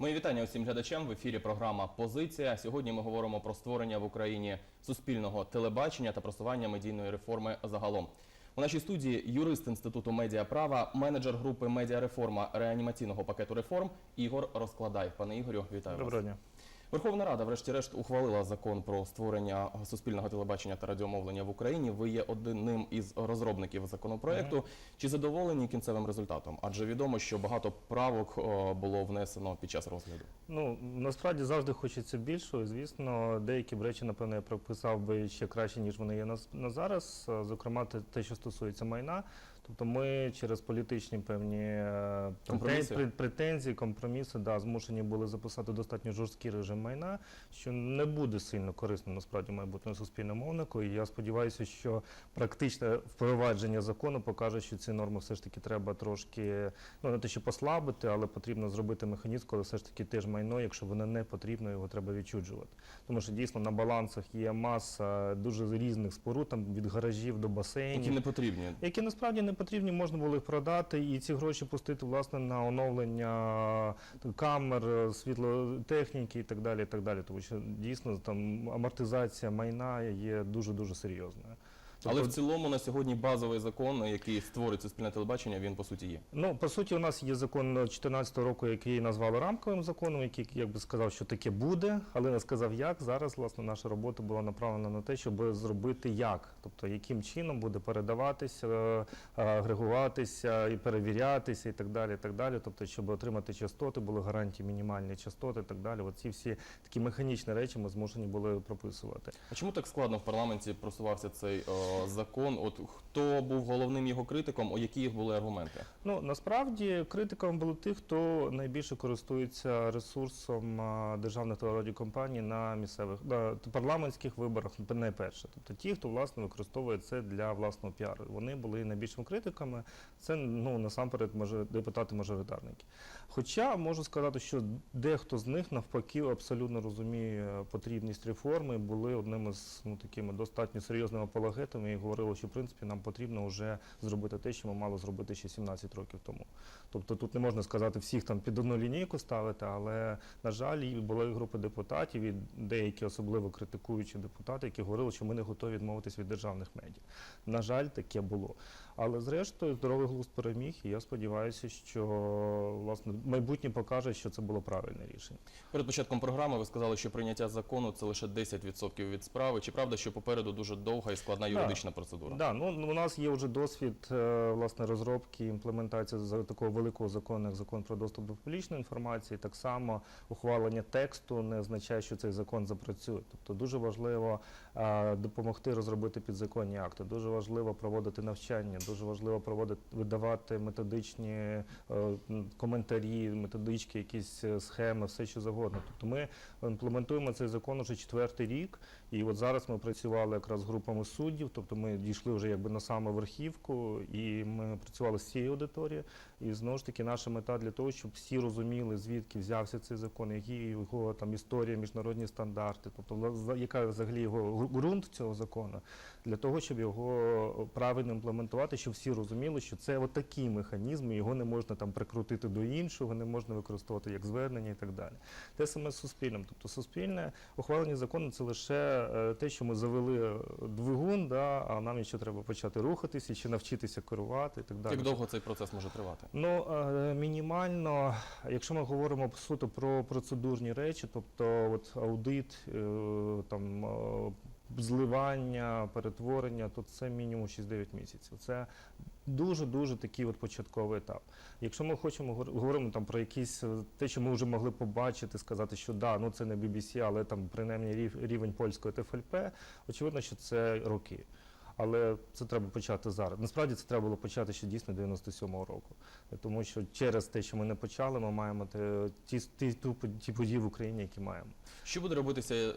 Мої вітання усім глядачам в ефірі. Програма Позиція. Сьогодні ми говоримо про створення в Україні суспільного телебачення та просування медійної реформи загалом. У нашій студії юрист інституту медіаправа, менеджер групи медіареформа реанімаційного пакету реформ Ігор Розкладай. Пане Ігорю, вітаю вас. Дня. Верховна Рада, врешті-решт, ухвалила закон про створення суспільного телебачення та радіомовлення в Україні. Ви є одним із розробників законопроекту. Чи задоволені кінцевим результатом? Адже відомо, що багато правок було внесено під час розгляду. Ну насправді завжди хочеться більшого. Звісно, деякі речі, напевно, я прописав би ще краще, ніж вони є на, на зараз. Е, Зокрема, те, що стосується майна. Тобто ми через політичні певні е, Компроміси? претензії, компроміси, да, змушені були записати достатньо жорсткий режим майна, що не буде сильно корисним насправді майбутньому суспільному мовнику. І я сподіваюся, що практичне впровадження закону покаже, що ці норми все ж таки треба трошки ну не те, що послабити, але потрібно зробити механізм, коли все ж таки теж майно, якщо воно не потрібно, його треба відчуджувати. Тому що дійсно на балансах є маса дуже різних споруд, там від гаражів до басейнів Які не потрібні. які насправді не потрібні, можна було їх продати і ці гроші пустити власне на оновлення камер, світлотехніки і так далі. І так далі. Тому що дійсно там амортизація майна є дуже дуже серйозною. Але Тобто- в цілому на сьогодні базовий закон, який створить суспільне телебачення, він по суті є. Ну, по суті, у нас є закон 2014 року, який назвали рамковим законом, який як би сказав, що таке буде, але не сказав як. Зараз власне наша робота була направлена на те, щоб зробити як, тобто яким чином буде передаватися, е, агрегуватися і перевірятися, і так далі. І так далі. Тобто, щоб отримати частоти, були гарантії мінімальні частоти, і так далі. Оці всі такі механічні речі ми змушені були прописувати. А чому так складно в парламенті просувався цей о, закон? От хто був головним його критиком, о які їх були аргументи? Ну насправді критиком були ті, хто найбільше користується ресурсом а, державних телерадіокомпаній на місцевих на парламентських виборах найперше. Тобто ті, хто власне використовує це для власного піару. Вони були найбільшими критиками. Це ну насамперед може депутати-мажоритарники. Хоча можу сказати, що дехто з них навпаки абсолютно розуміє потрібність реформи, були одними з ну такими достатньо серйозними апологетами і говорили, що в принципі нам потрібно вже зробити те, що ми мали зробити ще 17 років тому. Тобто тут не можна сказати всіх там під одну лінійку ставити, але на жаль, і були групи депутатів і деякі особливо критикуючі депутати, які говорили, що ми не готові відмовитись від державних медіа. На жаль, таке було. Але зрештою здоровий глузд переміг, і я сподіваюся, що власне майбутнє покаже, що це було правильне рішення. Перед початком програми ви сказали, що прийняття закону це лише 10% від справи. Чи правда, що попереду дуже довга і складна Да. Юридична процедура? Да, ну у нас є вже досвід е, власне розробки імплементації такого великого закону, як закон про доступ до публічної інформації. Так само ухвалення тексту не означає, що цей закон запрацює. Тобто дуже важливо е, допомогти розробити підзаконні акти. Дуже важливо проводити навчання, дуже важливо проводити видавати методичні е, коментарі, методички, якісь схеми, все що завгодно. Тобто ми імплементуємо цей закон уже четвертий рік. І от зараз ми працювали якраз з групами суддів, тобто ми дійшли вже якби на саму верхівку, і ми працювали з цією аудиторією. І знову ж таки, наша мета для того, щоб всі розуміли, звідки взявся цей закон, які його там історія, міжнародні стандарти, тобто яка взагалі його ґрунт цього закону, для того, щоб його правильно імплементувати, щоб всі розуміли, що це отакий механізм, і його не можна там прикрутити до іншого, не можна використовувати як звернення і так далі. Те саме з суспільним. Тобто суспільне ухвалення закону це лише е, те, що ми завели е, двигун, да, а нам ще треба почати рухатися, ще навчитися керувати і так далі. Як довго цей процес може тривати? Ну, е, мінімально, якщо ми говоримо по суто про процедурні речі, тобто от аудит, е, там е, зливання, перетворення, то це мінімум 6-9 місяців. Це дуже-дуже такий от початковий етап. Якщо ми хочемо говоримо там про якісь те, що ми вже могли побачити, сказати, що да, ну це не BBC, але там принаймні рів- рівень польської ТФЛП, очевидно, що це роки. Але це треба почати зараз. Насправді це треба було почати ще дійсно 97-го року. Тому що через те, що ми не почали, ми маємо ті, ті, ті події в Україні, які маємо. Що буде робитися е,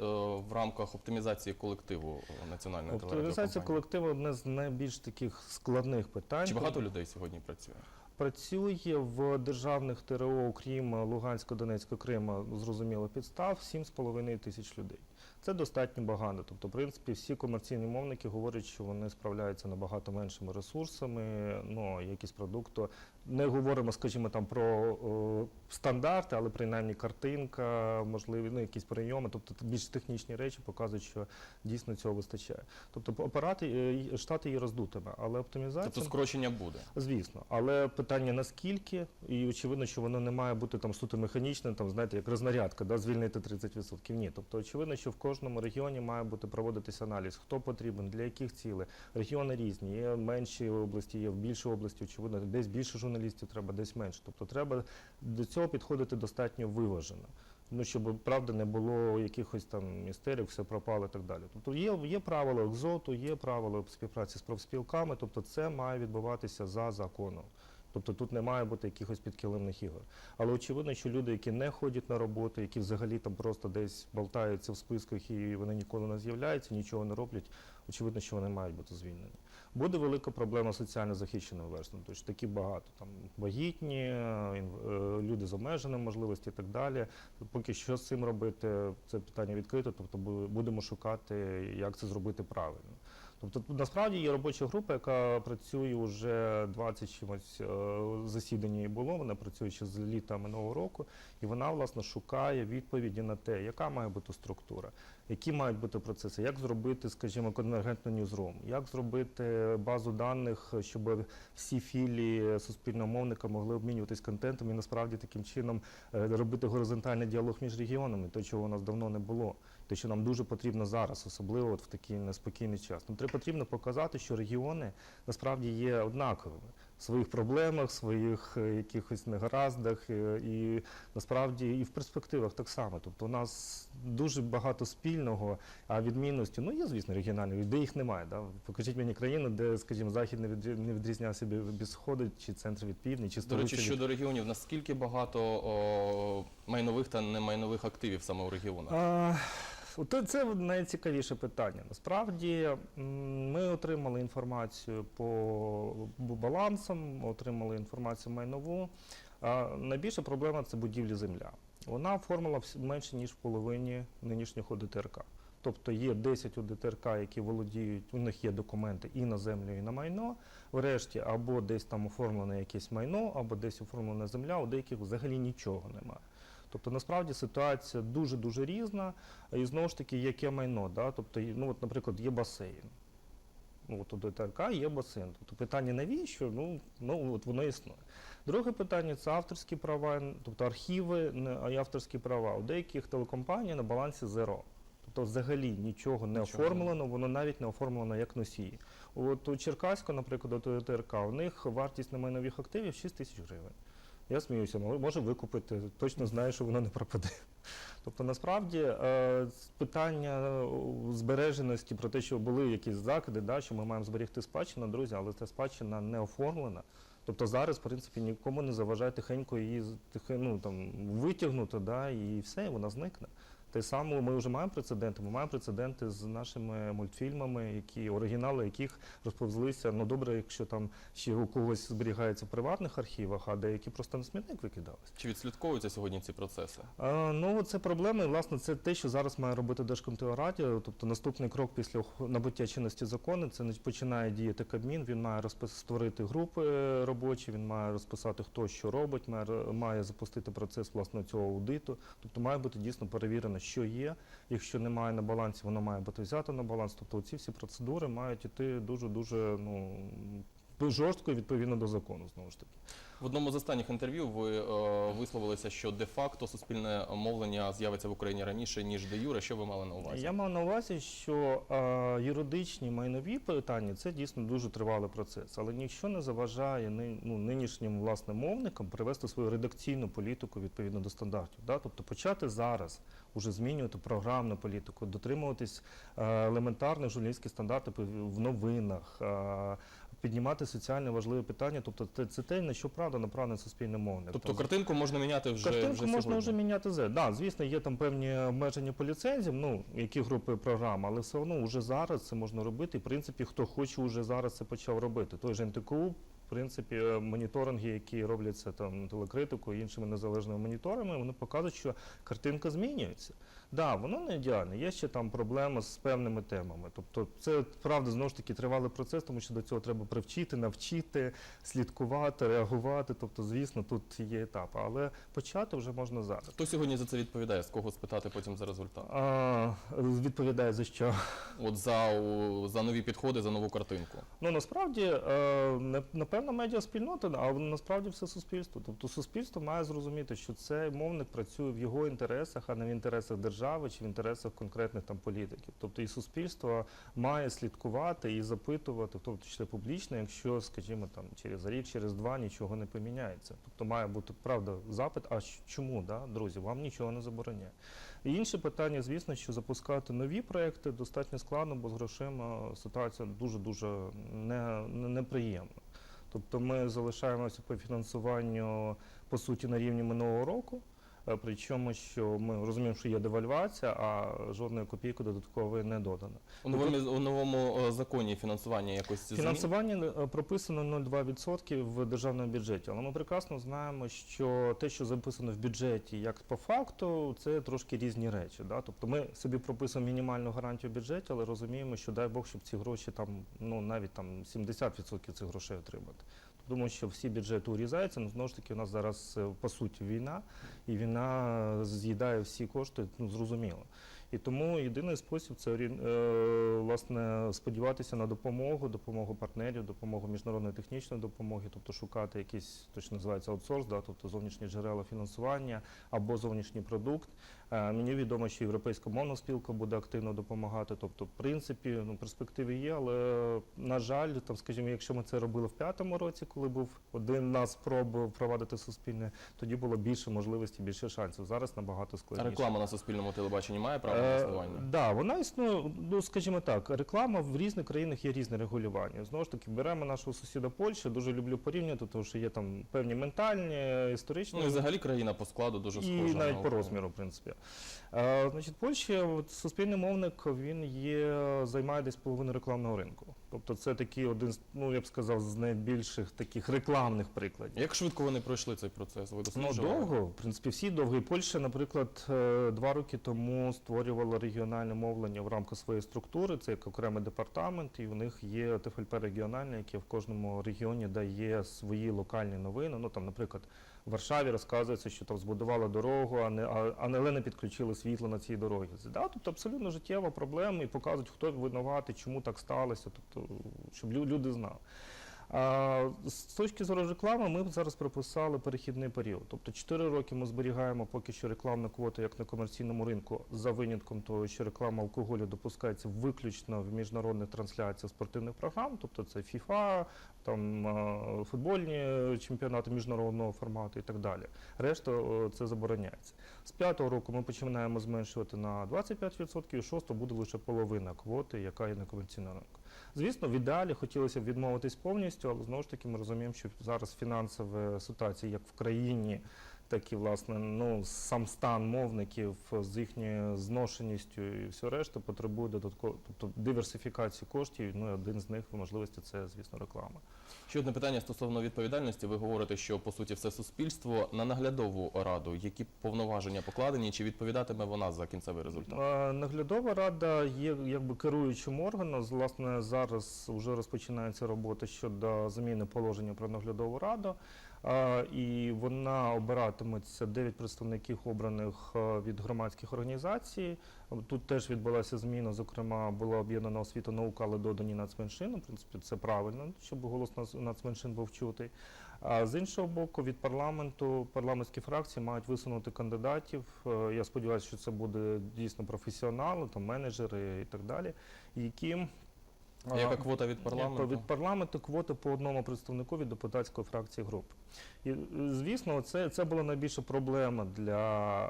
в рамках оптимізації колективу е, національної Оптимізація колективу одне з найбільш таких складних питань. Чи багато людей сьогодні працює? Працює в державних ТРО, окрім Луганська, Донецька, Крима, зрозуміло, підстав 7,5 тисяч людей. Це достатньо багато. Тобто, в принципі, всі комерційні мовники говорять, що вони справляються набагато меншими ресурсами, ну якість продукту не говоримо, скажімо, там про стандарти, але принаймні картинка, можливі ну, якісь прийоми, тобто більш технічні речі показують, що дійсно цього вистачає. Тобто апарати, е, штати є роздутими, але оптимізація. Тобто скорочення буде. Звісно, але питання наскільки, і очевидно, що воно не має бути там суто механічним, там знаєте, як рознарядка, да, звільнити 30%. Ні. Тобто, очевидно, що в кожному регіоні має бути проводитися аналіз, хто потрібен, для яких цілей. Регіони різні, є менші області, є в більшій області, очевидно, десь більше журналістів треба, десь менше. Тобто треба до цього підходити достатньо виважено. Ну, щоб правда не було якихось там містерів, все пропало і так далі. Тобто є, є правила екзоту, є правила співпраці з профспілками, тобто це має відбуватися за законом. Тобто тут не має бути якихось підкилимних ігор. Але очевидно, що люди, які не ходять на роботу, які взагалі там просто десь болтаються в списках і вони ніколи не з'являються, нічого не роблять, очевидно, що вони мають бути звільнені. Буде велика проблема соціально захищеним верством, тому що такі багато там вагітні, е, люди з обмеженими можливостями і так далі. Поки що з цим робити, це питання відкрите, тобто будемо шукати, як це зробити правильно. Тобто насправді є робоча група, яка працює вже 20 чимось засідання. засідань було. Вона працює ще з літа минулого року, і вона власне шукає відповіді на те, яка має бути структура, які мають бути процеси, як зробити, скажімо, конвергентну ньюзрум, як зробити базу даних, щоб всі філії суспільного мовника могли обмінюватись контентом і насправді таким чином е, робити горизонтальний діалог між регіонами, те, чого у нас давно не було. Те, що нам дуже потрібно зараз, особливо от в такий неспокійний час. Нам потрібно показати, що регіони насправді є однаковими своїх проблемах, своїх е, якихось негараздах, е, і насправді і в перспективах так само. Тобто у нас дуже багато спільного, а відмінності, ну є, звісно, регіональні, де їх немає. Да? Покажіть мені країну, де, скажімо, захід не відрі- не відрізнявся від від сходу, чи центр від півдня, чи До речі, від щодо регіонів, наскільки багато о, майнових та немайнових активів саме у регіонах? А, от це найцікавіше питання. Насправді ми отримали інформацію по балансам, отримали інформацію майнову. Найбільша проблема це будівлі земля. Вона оформила менше ніж в половині нинішніх ОДТРК. Тобто є 10 ОДТРК, які володіють, у них є документи і на землю, і на майно. Врешті або десь там оформлене якесь майно, або десь оформлена земля, у деяких взагалі нічого немає. Тобто насправді ситуація дуже дуже різна. І знову ж таки, яке майно, да? тобто, ну, от, наприклад, є басейн. Ну, от у ДТРК є басейн. Тобто питання навіщо? Ну, ну от воно існує. Друге питання це авторські права, тобто архіви й авторські права. У деяких телекомпаній на балансі зеро. Тобто взагалі нічого не Нічого оформлено, воно навіть не оформлено як носії. От у Черкаську, наприклад, у ТРК, у них вартість немайнових активів 6 тисяч гривень. Я сміюся, може викупити, точно знаю, що воно не пропаде. Тобто, насправді, е, питання е, збереженості про те, що були якісь закиди, да, що ми маємо зберегти спадщину, друзі, але ця спадщина не оформлена. Тобто зараз, в принципі, нікому не заважає тихенько її ну, там, витягнути, да, і все, вона зникне. Те саме ми вже маємо прецеденти. Ми маємо прецеденти з нашими мультфільмами, які оригінали яких розповзлися. Ну добре, якщо там ще у когось зберігається в приватних архівах, а деякі просто на смітник викидались. Чи відслідковуються сьогодні ці процеси? А, ну, це проблема, і власне це те, що зараз має робити Держкомтеорадіо. Тобто наступний крок після набуття чинності закону, це не починає діяти Кабмін. Він має розпис- створити групи е, робочі, він має розписати, хто що робить, має, має запустити процес власне цього аудиту. Тобто має бути дійсно перевірено, що є. Якщо немає на балансі, воно має бути взято на баланс. Тобто ці всі процедури мають іти дуже дуже ну жорстко і відповідно до закону знову ж таки. В одному з останніх інтерв'ю ви е, висловилися, що де-факто суспільне мовлення з'явиться в Україні раніше, ніж де юре. Що ви мали на увазі? Я мав на увазі, що е, юридичні майнові питання це дійсно дуже тривалий процес, але ніщо не заважає ну, нинішнім власне мовникам привести свою редакційну політику відповідно до стандартів. Да? Тобто почати зараз уже змінювати програмну політику, дотримуватись е, елементарних журналістських стандартів в новинах. е, Піднімати соціально важливі питання, тобто це, це те, на що правда направлене суспільне мовник. Тобто Там, картинку можна міняти вже, Картинку вже можна сьогодні? вже міняти з. Да, звісно, є там певні обмеження по ліцензіям, ну які групи програм, але все одно вже зараз це можна робити. І, в принципі, хто хоче, вже зараз це почав робити. Той же НТКУ принципі, е, моніторинги, які робляться там телекритикою і іншими незалежними моніторами, вони показують, що картинка змінюється. Да, воно не ідеальне. Є ще там проблеми з певними темами. Тобто, це правда знову ж таки тривалий процес, тому що до цього треба привчити, навчити, слідкувати, реагувати. Тобто, звісно, тут є етапи, але почати вже можна зараз. Хто сьогодні за це відповідає? З кого спитати потім за результат? А, відповідає за що? От за, за нові підходи, за нову картинку. Ну насправді е, напевно медіаспільнота, а насправді все суспільство. Тобто суспільство має зрозуміти, що цей мовник працює в його інтересах, а не в інтересах держави чи в інтересах конкретних там політиків. Тобто і суспільство має слідкувати і запитувати, тому числі публічно, якщо, скажімо, там через рік, через два нічого не поміняється. Тобто має бути правда запит. А чому, да, друзі, вам нічого не забороняє. І інше питання, звісно, що запускати нові проекти достатньо складно, бо з грошима ситуація дуже дуже не, неприємна. Тобто ми залишаємося по фінансуванню по суті на рівні минулого року. Е, Причому, що ми розуміємо, що є девальвація, а жодної копійки додаткової не додано. У новому, у новому е, законі фінансування якось? Фінансування е, прописано 0,2% в державному бюджеті, але ми прекрасно знаємо, що те, що записано в бюджеті, як по факту, це трошки різні речі. Да? Тобто ми собі прописуємо мінімальну гарантію в бюджеті, але розуміємо, що дай Бог, щоб ці гроші там, ну навіть там 70% цих грошей отримати. Тому що всі бюджети урізаються, ну знову ж таки, у нас зараз е, по суті війна, і війна з'їдає всі кошти, ну зрозуміло. І тому єдиний спосіб це е, власне сподіватися на допомогу, допомогу партнерів, допомогу міжнародної технічної допомоги, тобто шукати якийсь, то що називається аутсорс, да, тобто зовнішні джерела фінансування або зовнішній продукт. Е, Мені відомо, що європейська мовна спілка буде активно допомагати. Тобто, в принципі, ну перспективи є, але на жаль, там, скажімо, якщо ми це робили в п'ятому році, коли був один нас спроб впровадити суспільне, тоді було більше можливостей, більше шансів. Зараз набагато А складніше. реклама на суспільному телебаченні має право на Е, існування? Да, вона існує, ну скажімо так, реклама в різних країнах є різне регулювання. Знову ж таки, беремо нашого сусіда Польщі, дуже люблю порівнювати, тому що є там певні ментальні, історичні. Ну і взагалі країна по складу дуже і навіть на по розміру, в принципі. Е, значить, Польща, от, суспільний мовник, він є, займає десь половину рекламного ринку. Тобто це такий один з, ну я б сказав, з найбільших таких рекламних прикладів. Як швидко вони пройшли цей процес? Ви Ну, довго, в принципі, всі довго. І Польща, наприклад, е, два роки тому створювала регіональне мовлення в рамках своєї структури. Це як окремий департамент, і у них є ТФЛП регіональне, яке в кожному регіоні дає свої локальні новини. Ну там, наприклад, в Варшаві розказується, що там збудували дорогу, а не а, а не підключили світло на цій дорозі. Да, тобто абсолютно життєва проблема і показують, хто винуватий, чому так сталося, тобто, щоб люди знали. З точки зору реклами, ми зараз прописали перехідний період. Тобто 4 роки ми зберігаємо поки що рекламну квоту як на комерційному ринку, за винятком того, що реклама алкоголю допускається виключно в міжнародних трансляціях спортивних програм, тобто це FIFA, там футбольні чемпіонати міжнародного формату і так далі. Решта це забороняється. З п'ятого року ми починаємо зменшувати на 25%, і з шостого буде лише половина квоти, яка є на комерційному ринку. Звісно, в ідеалі хотілося б відмовитись повністю, але знову ж таки ми розуміємо, що зараз фінансова ситуація як в країні, так і власне ну сам стан мовників з їхньою зношеністю і все решта потребує додатково, тобто диверсифікації коштів. Ну один з них можливості це, звісно, реклама. Ще одне питання стосовно відповідальності. Ви говорите, що по суті все суспільство на наглядову раду. Які повноваження покладені? Чи відповідатиме вона за кінцевий результат? Наглядова рада є якби керуючим органом. Власне, зараз вже розпочинається робота щодо заміни положення про наглядову раду. І вона обиратиметься 9 представників обраних е, від громадських організацій. Тут теж відбулася зміна. Зокрема, була об'єднана освіта наука, але додані нацменшини. В принципі, це правильно, щоб голос нац- нацменшин був чутий. А з іншого боку, від парламенту парламентські фракції мають висунути кандидатів. Е, Я сподіваюся, що це буде дійсно професіонали, там менеджери і так далі, які Яка квота від парламенту? від парламенту квоти по одному представнику від депутатської фракції групи. І е, звісно, це, це була найбільша проблема для,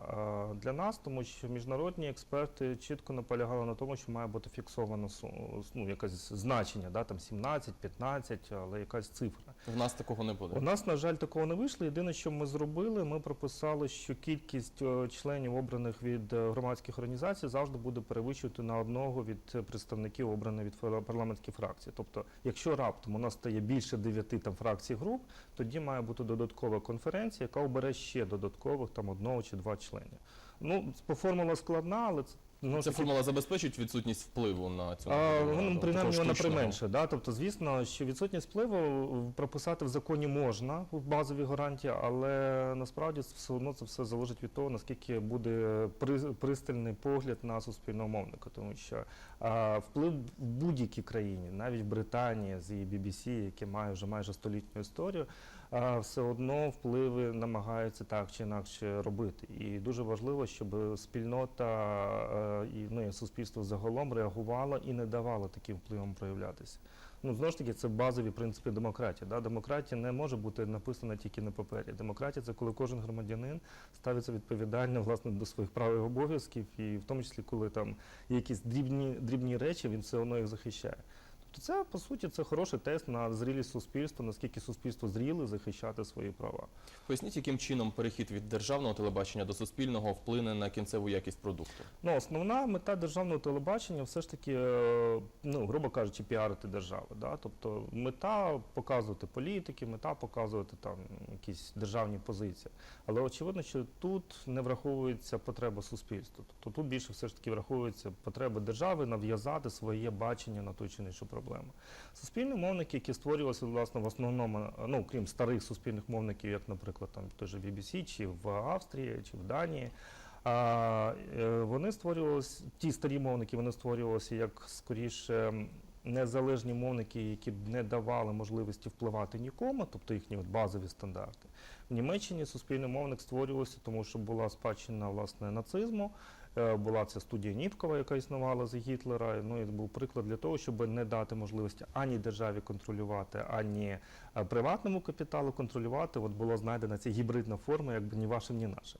е, для нас, тому що міжнародні експерти чітко наполягали на тому, що має бути фіксовано ну, якесь значення, да, там 17, 15, але якась цифра. В нас такого не буде. У нас, на жаль, такого не вийшло. Єдине, що ми зробили, ми прописали, що кількість е, членів, обраних від громадських організацій, завжди буде перевищувати на одного від представників, обраних від парламентських парламентські фракції. Тобто, якщо раптом у нас стає більше дев'яти там фракцій груп, тоді має бути додаткова конференція, яка обере ще додаткових там одного чи два члени. Ну, по формула складна, але це ну, Ця формула забезпечить відсутність впливу на цю а, ну, принаймні вона применшує. Да? Тобто, звісно, що відсутність впливу прописати в законі можна в базовій гарантії, але насправді все одно це все залежить від того, наскільки буде при- пристальний погляд на суспільного мовника. Тому що а, вплив в будь-якій країні, навіть в Британії з її BBC, яке має вже майже столітню історію, все одно впливи намагаються так чи інакше робити. І дуже важливо, щоб спільнота е, і ну, суспільство загалом реагувало і не давало таким впливам проявлятися. Ну, знову ж таки, це базові принципи демократії. Да? Демократія не може бути написана тільки на папері. Демократія це коли кожен громадянин ставиться відповідально власне до своїх прав і обов'язків, і в тому числі, коли там є якісь дрібні, дрібні речі, він все одно їх захищає. Тобто це, по суті, це хороший тест на зрілість суспільства, наскільки суспільство зріле захищати свої права. Поясніть, яким чином перехід від державного телебачення до суспільного вплине на кінцеву якість продукту. Ну, основна мета державного телебачення все ж таки, е, ну, грубо кажучи, піарити державу. Да? Тобто мета показувати політики, мета показувати там якісь державні позиції. Але очевидно, що тут не враховується потреба суспільства. Тобто тут більше все ж таки враховується потреба держави нав'язати своє бачення на ту чи іншу проблему. Суспільні мовники, які створювалися власне в основному, ну крім старих суспільних мовників, як, наприклад, там той же BBC, чи в Австрії, чи в Данії. А, е, вони створювалися, ті старі мовники, вони створювалися як скоріше незалежні мовники, які б не давали можливості впливати нікому, тобто їхні базові стандарти. В Німеччині суспільний мовник створювався, тому що була спадщина власне нацизму. Е, Була ця студія Ніткова, яка існувала за Гітлера. Ну і був приклад для того, щоб не дати можливості ані державі контролювати, ані е, приватному капіталу контролювати. От була знайдена ця гібридна форма, якби ні ваша, ні наша.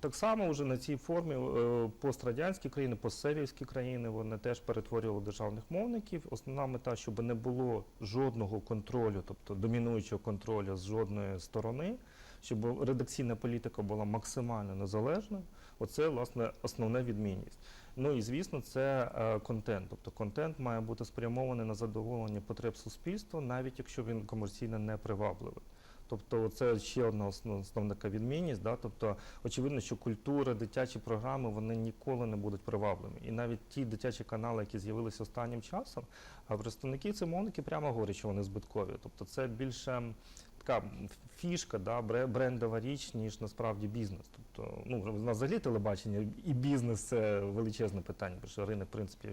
Так само вже на цій формі е, пострадянські країни, постсовєтські країни, вони теж перетворювали державних мовників. Основна мета, щоб не було жодного контролю, тобто домінуючого контролю з жодної сторони, щоб редакційна політика була максимально незалежною. Оце власне основна відмінність. Ну і звісно, це е, контент. Тобто контент має бути спрямований на задоволення потреб суспільства, навіть якщо він комерційно не привабливий. Тобто це ще одна основна відмінність. Да? Тобто, очевидно, що культура, дитячі програми вони ніколи не будуть привабливими. І навіть ті дитячі канали, які з'явилися останнім часом, а представники мовники прямо говорять, що вони збиткові. Тобто це більше така фішка, да, брендова річ, ніж насправді бізнес. Тобто, ну, в нас взагалі телебачення і бізнес це величезне питання, тому що ринок, в принципі,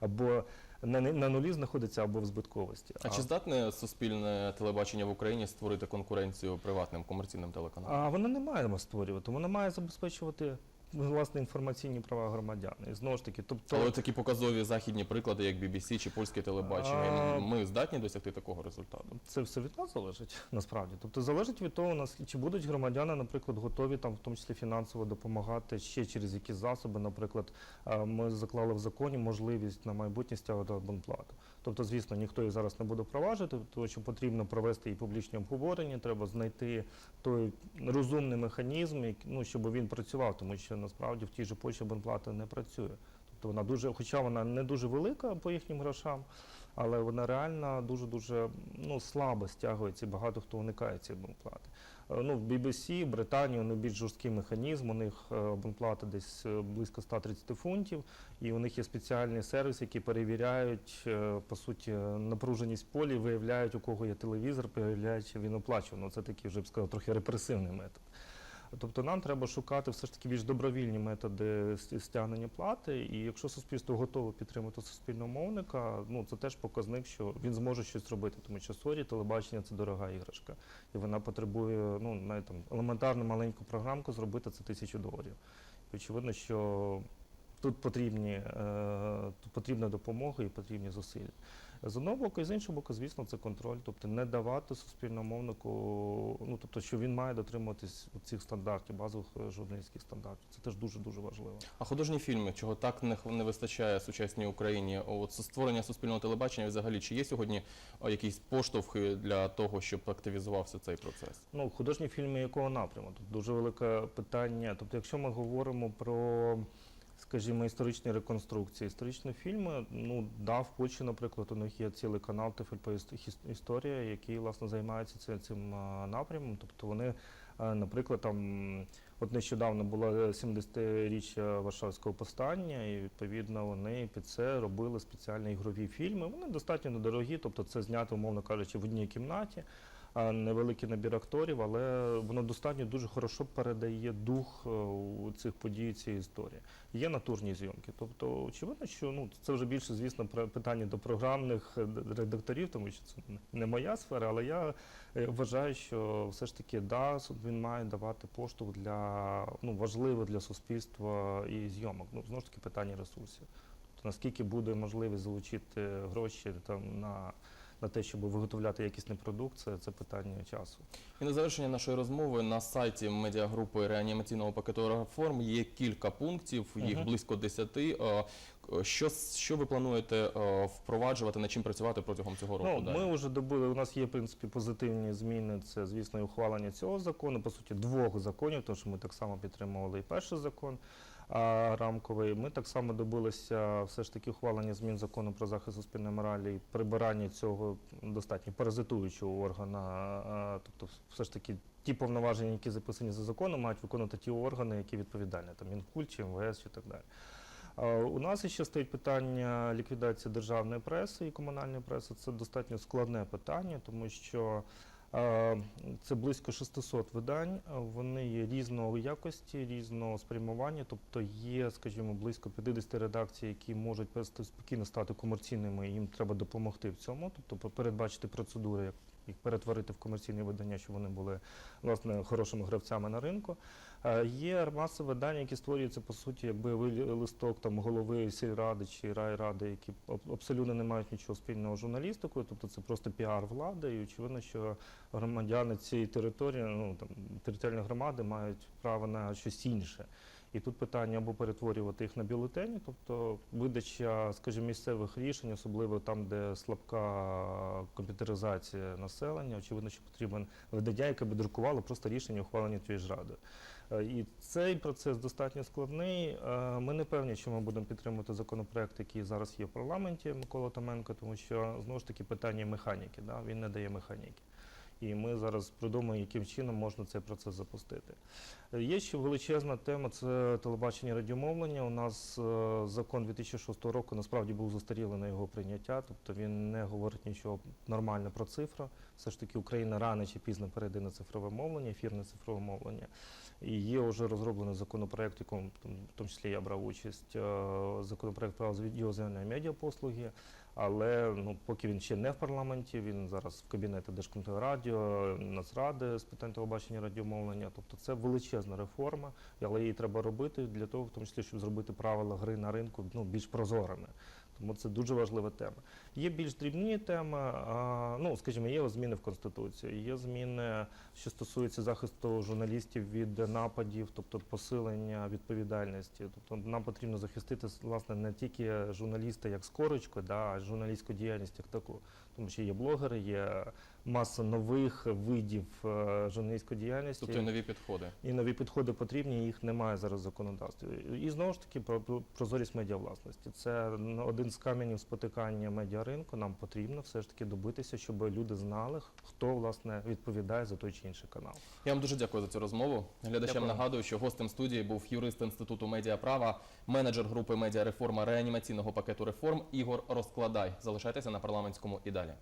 або на, на нулі знаходиться, або в збитковості. А чи здатне суспільне телебачення в Україні створити конкуренцію приватним комерційним телеканалам? А вона не має створювати, вона має забезпечувати власне інформаційні права громадян. І знову ж таки, тобто Але такі показові західні приклади, як BBC чи польське телебачення, А- ми здатні досягти такого результату. це все від нас залежить насправді. Тобто залежить від того, нас чи будуть громадяни, наприклад, готові там, в тому числі фінансово допомагати ще через якісь засоби. Наприклад, е, ми заклали в законі можливість на майбутнє стягувати абонплату. Тобто, звісно, ніхто їх зараз не буде впроваджувати, тому що потрібно провести і публічні обговорення, треба знайти той розумний механізм, ну, щоб він працював, тому що насправді в тій же Польщі абонплата не працює. Тобто вона дуже, хоча вона не дуже велика по їхнім грошам, але вона реально дуже-дуже ну, слабо стягується і багато хто уникає цієї абонплати. Е, Ну, в BBC, Британії, у них більш жорсткий механізм, у них е, абонплата десь е, близько 130 фунтів, і у них є спеціальний сервіс, який перевіряють, по суті, напруженість полі, виявляють, у кого є телевізор, виявляють, він оплачував. Ну, це такий, вже б сказав, трохи репресивний метод. Тобто нам треба шукати все ж таки більш добровільні методи стягнення плати. І якщо суспільство готове підтримати суспільного мовника, ну це теж показник, що він зможе щось робити. Тому що сорі, телебачення це дорога іграшка, і вона потребує ну навіть там елементарну маленьку програмку зробити це тисячу доларів. І очевидно, що тут потрібні е, тут потрібна допомога і потрібні зусилля. З одного боку, і з іншого боку, звісно, це контроль, тобто не давати суспільному мовнику, ну тобто, що він має дотримуватись цих стандартів, базових е, журналістських стандартів. Це теж дуже дуже важливо. А художні фільми, чого так не, не вистачає сучасній Україні? От створення суспільного телебачення взагалі чи є сьогодні якісь поштовхи для того, щоб активізувався цей процес? Ну, художні фільми якого напряму? Тут дуже велике питання. Тобто, якщо ми говоримо про, скажімо, історичні реконструкції. Історичні фільми, ну да, в Польщі, наприклад, у них є цілий канал іс- історія, який власне займається цим, напрямом. Тобто вони, наприклад, там. От нещодавно було 70-річчя Варшавського повстання, і відповідно вони під це робили спеціальні ігрові фільми. Вони достатньо недорогі, тобто це знято, умовно кажучи, в одній кімнаті, невеликий набір акторів, але воно достатньо дуже хорошо передає дух е, цих подій цієї історії. Є натурні зйомки. Тобто, очевидно, що ну це вже більше, звісно, питання до програмних е, редакторів, тому що це не моя сфера, але я е, вважаю, що все ж таки да, він має давати поштовх для ну важливо для суспільства і зйомок. Ну знову ж таки питання ресурсів. Тобто наскільки буде можливість залучити гроші там на. На те, щоб виготовляти якісний продукт, це, це питання часу. І на завершення нашої розмови на сайті медіагрупи реанімаційного пакету реформ є кілька пунктів, їх Мгм. близько десяти. Е, Що, що ви плануєте е, впроваджувати, над чим працювати протягом цього року? Ну, далі? ми вже добили. У нас є в принципі позитивні зміни. Це звісно і ухвалення цього закону. По суті, двох законів, тому що ми так само підтримували і перший закон рамковий. Ми так само добилися все ж таки ухвалення змін закону про захист суспільної моралі і прибирання цього достатньо паразитуючого органа. Тобто, все ж таки. Ті повноваження, які записані за законом, мають виконувати ті органи, які відповідальні, там Мінкульт чи МВС чи так далі. У нас ще стоїть питання ліквідації державної преси і комунальної преси. Це достатньо складне питання, тому що це близько 600 видань. Вони є різної якості, різного спрямування. Тобто є, скажімо, близько 50 редакцій, які можуть спокійно стати комерційними. Їм треба допомогти в цьому, тобто передбачити процедури, як їх перетворити в комерційні видання, щоб вони були власне хорошими гравцями на ринку. Е, Є маса видань, які створюються по суті, як бойовий листок там голови сільради чи райради, які аб- абсолютно не мають нічого спільного з журналістикою, тобто це просто піар влади, і очевидно, що громадяни цієї території, ну там територіальні громади мають право на щось інше. І тут питання або перетворювати їх на бюлетені, тобто видача, скажімо, місцевих рішень, особливо там, де слабка комп'ютеризація населення, очевидно, що потрібен видання, яке би друкувало просто рішення, ухвалені тією ж радою. Е, І цей процес достатньо складний. Е, Ми не певні, що ми будемо підтримувати законопроект, який зараз є в парламенті Микола Томенко, тому що знову ж таки питання механіки. Да? Він не дає механіки. І ми зараз придумаємо, яким чином можна цей процес запустити. Є ще величезна тема це телебачення радіомовлення. У нас е, закон 2006 року насправді був застарілий на його прийняття, тобто він не говорить нічого нормально про цифру. Все ж таки Україна рано чи пізно перейде на цифрове мовлення, ефірне цифрове мовлення. І є вже розроблений законопроект, в якому в тому числі я брав участь, е, законопроект про відеоземної медіапослуги. Але ну, поки він ще не в парламенті, він зараз в кабінеті Держкомтелерадіо, Нацради з питань телебачення радіомовлення. Тобто це величезна реформа, але її треба робити для того, в тому числі, щоб зробити правила гри на ринку ну, більш прозорими. Тому це дуже важлива тема. Є більш дрібні теми, ну скажімо, є зміни в Конституції, є зміни, що стосуються захисту журналістів від нападів, тобто посилення відповідальності. Тобто нам потрібно захистити власне не тільки журналіста як скорочку, да, а журналістську діяльність як таку. Тому що є блогери, є маса нових видів е, журналістської діяльності. Тобто і нові підходи. І нові підходи потрібні, їх немає зараз в законодавстві. І знову ж таки про про- прозорість медіавласності. Це один з каменів спотикання медіаринку. Нам потрібно все ж таки добитися, щоб люди знали, хто власне відповідає за той чи інший канал. Я вам дуже дякую за цю розмову. Глядачам Дякую. нагадую, що гостем студії був юрист Інституту медіаправа, менеджер групи медіареформа реанімаційного пакету реформ Ігор Розкладай. Залишайтеся на парламентському і далі.